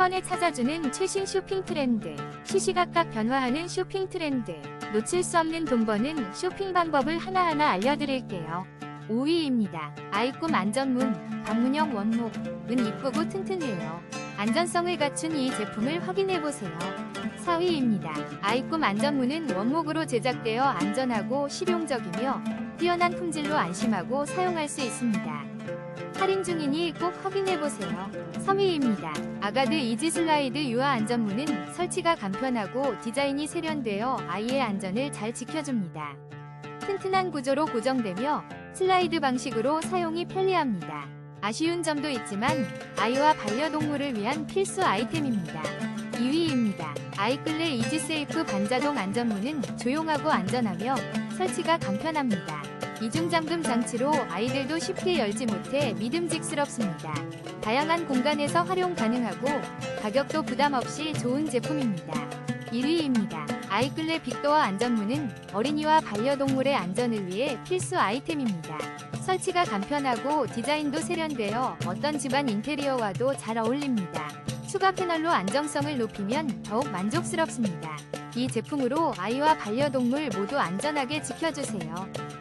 번에 찾아주는 최신 쇼핑 트렌드. 시시각각 변화하는 쇼핑 트렌드. 놓칠 수 없는 돈 버는 쇼핑 방법을 하나하나 알려드릴게요. 5위입니다. 아이꿈 안전문, 방문형 원목. 은 이쁘고 튼튼해요. 안전성을 갖춘 이 제품을 확인해보세요. 4위입니다. 아이꿈 안전문은 원목으로 제작되어 안전하고 실용적이며 뛰어난 품질로 안심하고 사용할 수 있습니다. 할인 중이니 꼭 확인해보세요. 3위입니다. 아가드 이지 슬라이드 유아 안전문은 설치가 간편하고 디자인이 세련되어 아이의 안전을 잘 지켜줍니다. 튼튼한 구조로 고정되며 슬라이드 방식으로 사용이 편리합니다. 아쉬운 점도 있지만 아이와 반려동물을 위한 필수 아이템입니다. 2위입니다. 아이클레 이지세이프 반자동 안전문은 조용하고 안전하며 설치가 간편합니다. 이중잠금 장치로 아이들도 쉽게 열지 못해 믿음직스럽습니다. 다양한 공간에서 활용 가능하고 가격도 부담 없이 좋은 제품입니다. 1위입니다. 아이클레 빅도어 안전문은 어린이와 반려동물의 안전을 위해 필수 아이템입니다. 설치가 간편하고 디자인도 세련되어 어떤 집안 인테리어와도 잘 어울립니다. 추가 패널로 안정성을 높이면 더욱 만족스럽습니다. 이 제품으로 아이와 반려동물 모두 안전하게 지켜주세요.